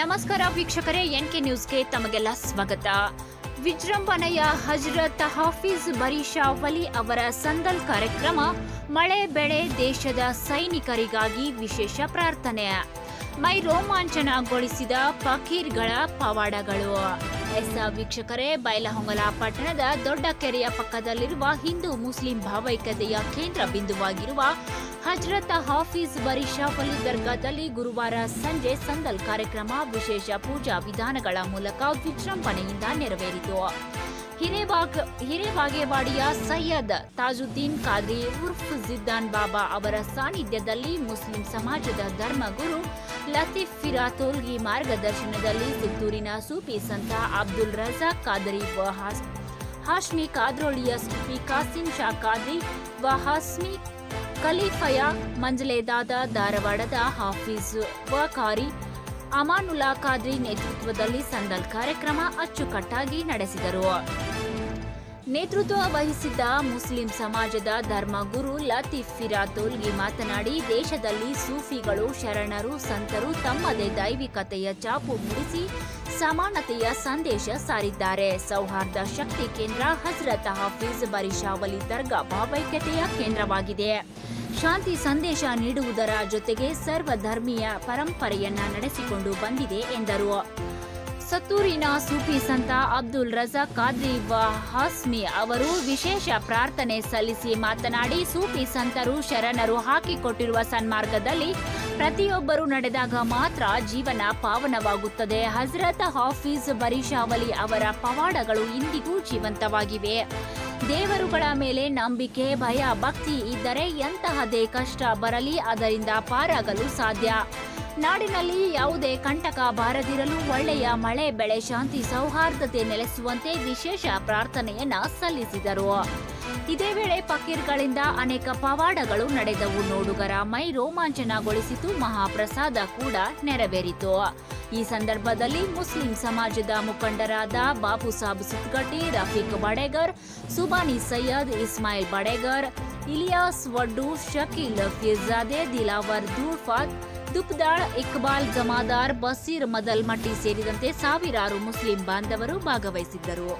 ನಮಸ್ಕಾರ ವೀಕ್ಷಕರೇ N K ನ್ಯೂಸ್ಗೆ ತಮಗೆಲ್ಲ ಸ್ವಾಗತ. ವಿಜೃಂಭಣೆಯ ಹಜರತ್ ಹಾಫೀಜ್ ಬರೀಷಾ ವಲಿ ಅವರ ಸಂದಲ್ ಕಾರ್ಯಕ್ರಮ, ಮಳೆ, ಬೆಳೆ, ದೇಶದ ಸೈನಿಕರಿಗಾಗಿ ವಿಶೇಷ ಪ್ರಾರ್ಥನೆ. ಮೈ ರೋಮಾಂಚನಗೊಳಿಸಿದ ಫಕೀರ್ಗಳ ಪವಾಡಗಳು. ಎಸ್ ವೀಕ್ಷಕರೇ, ಬೈಲಹೊಂಗಲ ಪಟ್ಟಣದ ದೊಡ್ಡ ಕೆರೆಯ ಪಕ್ಕದಲ್ಲಿರುವ ಹಿಂದೂ ಮುಸ್ಲಿಂ ಭಾವೈಕ್ಯತೆಯ ಕೇಂದ್ರ ಬಿಂದುವಾಗಿರುವ ಹಜ್ರತ್ ಹಾಫೀಸ್ ಬರೀಷಾ ವಲಿ ದರ್ಗಾದಲ್ಲಿ ಗುರುವಾರ ಸಂಜೆ ಸಂದಲ್ ಕಾರ್ಯಕ್ರಮ, ವಿಶೇಷ ಪೂಜಾ ವಿಧಾನಗಳ ಮೂಲಕ ವಿಜೃಂಭಣೆಯಿಂದ ನೆರವೇರಿತು. ಹಿರೇಬಾಗ್, ಹಿರೇಬಾಗೇವಾಡಿಯ ಸೈಯದ್ ತಾಜುದ್ದೀನ್ ಖಾದ್ರಿ ಉರ್ಫ್ ಜಿದ್ದಾನ್ ಬಾಬಾ ಅವರ ಸಾನ್ನಿಧ್ಯದಲ್ಲಿ ಮುಸ್ಲಿಂ ಸಮಾಜದ ಧರ್ಮಗುರು ಲತೀಫ್ ಫಿರಾತೋಲ್ಗಿ ಮಾರ್ಗದರ್ಶನದಲ್ಲಿ ಸುತ್ತೂರಿನ ಸೂಫಿ ಸಂತ ಅಬ್ದುಲ್ ರಜಾಕ್, ಖಾದರಿ ವ ಹಾಸ್- ಹಾಶ್ಮಿ ಕಾದ್ರೋಳಿಯ ಸೂಫಿ ಕಾಸಿಂ ಶಾ ಖಾದ್ರಿ ವ ಹಾಸ್ಮಿ ಖಲೀಫಯ ಮಂಜಲೇದಾದ ಧಾರವಾಡದ ಹಾಫೀಜ್ ವ ಖಾರಿ ಅಮಾನುಲ್ಲಾ ಖಾದ್ರಿ ನೇತೃತ್ವದಲ್ಲಿ ಸಂದಲ್ ಕಾರ್ಯಕ್ರಮ ಅಚ್ಚುಕಟ್ಟಾಗಿ ನಡೆಸಿದರು. ನೇತೃತ್ವ ವಹಿಸಿದ್ದ ಮುಸ್ಲಿಂ ಸಮಾಜದ ಧರ್ಮಗುರು ಲತೀಫ್ ಫಿರಾತೋಲ್ಗಿ ಮಾತನಾಡಿ, ದೇಶದಲ್ಲಿ ಸೂಫಿಗಳು, ಶರಣರು, ಸಂತರು ತಮ್ಮದೇ ದೈವಿಕತೆಯ ಚಾಪು ಮೂಡಿಸಿ ಸಮಾನತೆಯ ಸಂದೇಶ ಸಾರಿದ್ದಾರೆ. ಸೌಹಾರ್ದ ಶಕ್ತಿ ಕೇಂದ್ರ ಹಜರತ್ ಹಾಫೀಜ್ ಬರಿಶಾವಲಿ ದರ್ಗಾ ಭಾವೈಕ್ಯತೆಯ ಕೇಂದ್ರವಾಗಿದೆ. ಶಾಂತಿ ಸಂದೇಶ ನೀಡುವುದರ ಜೊತೆಗೆ ಸರ್ವಧರ್ಮೀಯ ಪರಂಪರೆಯನ್ನ ನಡೆಸಿಕೊಂಡು ಬಂದಿದೆ ಎಂದರು. ಸತ್ತೂರಿನ ಸೂಫಿ ಸಂತ ಅಬ್ದುಲ್ ರಜಾ ಖಾದ್ರಿ ಹಾಸ್ಮಿ ಅವರು ವಿಶೇಷ ಪ್ರಾರ್ಥನೆ ಸಲ್ಲಿಸಿ ಮಾತನಾಡಿ, ಸೂಫಿ ಸಂತರು ಶರಣರು ಹಾಕಿಕೊಟ್ಟಿರುವ ಸನ್ಮಾರ್ಗದಲ್ಲಿ ಪ್ರತಿಯೊಬ್ಬರು ನಡೆದಾಗ ಮಾತ್ರ ಜೀವನ ಪಾವನವಾಗುತ್ತದೆ. ಹಜರತ್ ಹಾಫೀಸ್ ಬರೀಶಾವಲಿ ಅವರ ಪವಾಡಗಳು ಇಂದಿಗೂ ಜೀವಂತವಾಗಿವೆ. ದೇವರುಗಳ ಮೇಲೆ ನಂಬಿಕೆ, ಭಯ, ಭಕ್ತಿ ಇದ್ದರೆ ಎಂತಹದೇ ಕಷ್ಟ ಬರಲಿ, ಅದರಿಂದ ಪಾರಾಗಲು ಸಾಧ್ಯ. ನಾಡಿನಲ್ಲಿ ಯಾವುದೇ ಕಂಟಕ ಬಾರದಿರಲು ಒಳ್ಳೆಯ ಮಳೆ, ಬೆಳೆ, ಶಾಂತಿ, ಸೌಹಾರ್ದತೆ ನೆಲೆಸುವಂತೆ ವಿಶೇಷ ಪ್ರಾರ್ಥನೆಯನ್ನ ಸಲ್ಲಿಸಿದರು. ಇದೇ ವೇಳೆ ಫಕೀರ್ಗಳಿಂದ ಅನೇಕ ಪವಾಡಗಳು ನಡೆದವು. ನೋಡುಗರ ಮೈ ರೋಮಾಂಚನಗೊಳಿಸಿತು. ಮಹಾಪ್ರಸಾದ ಕೂಡ ನೆರವೇರಿತು. ಈ ಸಂದರ್ಭದಲ್ಲಿ ಮುಸ್ಲಿಂ ಸಮಾಜದ ಮುಖಂಡರಾದ ಬಾಬು ಸಾಬ್ ಸುತ್ಗಟ್ಟಿ ರಫೀಕ್ ಬಡೇಗರ್, ಸುಬಾನಿ ಸೈಯದ್, ಇಸ್ಮಾಯಿಲ್ ಬಡೇಗರ್, ಇಲಿಯಾಸ್ ವಡ್ಡು, ಶಕೀಲ್ ಫಿರ್ಜಾದೆ ದಿಲಾವರ್ ಧೂರ್ಫಾತ್ ದುಪ್ದಾಳ್ ಇಕ್ಬಾಲ್ ಜಮಾದಾರ್ ಬಸೀರ್ ಮದಲ್ಮಟ್ಟಿ ಸೇರಿದಂತೆ ಸಾವಿರಾರು ಮುಸ್ಲಿಂ ಬಾಂಧವರು ಭಾಗವಹಿಸಿದ್ದರು.